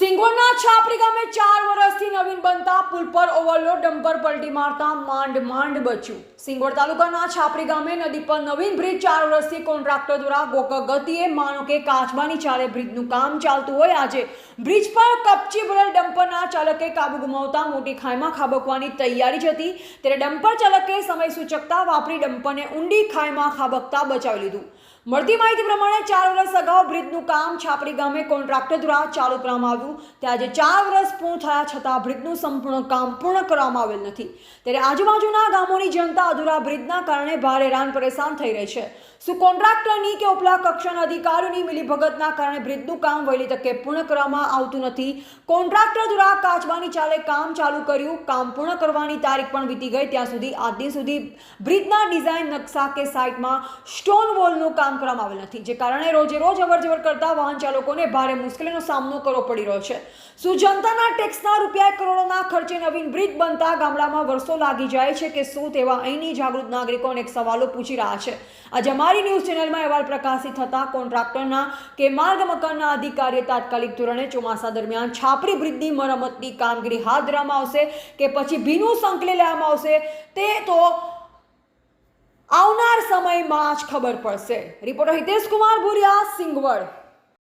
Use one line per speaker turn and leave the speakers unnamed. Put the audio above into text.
સિંગોરના છાપરી ગામે ચાર વર્ષથી નવીન બનતા પુલ પર ઓવરલોડ ડમ્પર પલટી મારતા માંડ માંડ બચ્યું. સિંગોડ તાલુકાના છાપરી ગામે નદી પર નવીન બ્રિજ ચાર વર્ષથી કોન્ટ્રાક્ટર દ્વારા ગોક ગતિએ માનો કે કાચબાની ચાલે બ્રિજનું કામ ચાલતું હોય આજે. બ્રિજ પર કપચી ભરેલ ડમ્પરના ચાલકે કાબુ ગુમાવતા મોટી ખાઈમાં ખાબકવાની તૈયારી હતી. ત્યારે ડમ્પર ચાલકે સમય સૂચકતા વાપરી ડમ્પરને ઊંડી ખાઈમાં ખાબકતા બચાવી લીધું. મળતી માહિતી પ્રમાણે ચાર વર્ષ અગાઉ બ્રિજનું કામ છાપરી ગામે કોન્ટ્રાક્ટર દ્વારા ચાલુ કરવામાં આવ્યું. ત્યાં આજે ચાર વર્ષ પૂર્ણ થયા છતાં બ્રિજનું સંપૂર્ણ કામ પૂર્ણ કરવામાં આવેલ નથી. ત્યારે આજુબાજુના ગામોની જનતા અધૂરા બ્રિજના કારણે ભારે હેરાન પરેશાન થઈ રહી છે. શું કોન્ટ્રાક્ટરની કે ઉપલા કક્ષાના અધિકારીઓની મિલીભગતના કારણે બ્રિજનું કામ વહેલી તકે પૂર્ણ કરવામાં આવતું નથી. કોન્ટ્રાક્ટર દ્વારા કાચબાની ચાલે કામ ચાલુ કર્યું, કામ પૂર્ણ કરવાની તારીખ પણ વીતી ગઈ. ત્યાં સુધી આજ દિન સુધી બ્રિજના ડિઝાઇન નકશા કે સાઇટમાં સ્ટોન વોલનું કામ કરવામાં આવેલ નથી, જે કારણે રોજે રોજ અવરજવર કરતા વાહન ચાલકોને ભારે મુશ્કેલીનો સામનો કરવો પડી રહ્યો છે. શું જનતાના ટેક્સના રૂપિયા કરોડોના ખર્ચે નવીન બ્રિજ બનતા ગામડામાં વર્ષો લાગી જાય છે કે શું તેવા અહીંની જાગૃત નાગરિકો અનેક સવાલો પૂછી રહ્યા છે. આજે અમારી ન્યૂઝ ચેનલમાં અહેવાલ પ્રકાશિત થતા કોન્ટ્રાક્ટરના કે માર્ગ મકાનના અધિકારીએ તાત્કાલિક ધોરણે ચોમાસા દરમિયાન છાપરી બ્રિજની મરમ્મતની કામગીરી હાથ ધરવામાં આવશે કે પછી ભીનું સંકલી લેવામાં આવશે તે તો આવનાર સમયમાં જ ખબર પડશે. રિપોર્ટર હિતેશ કુમાર ભુરિયા, સિંગવડ.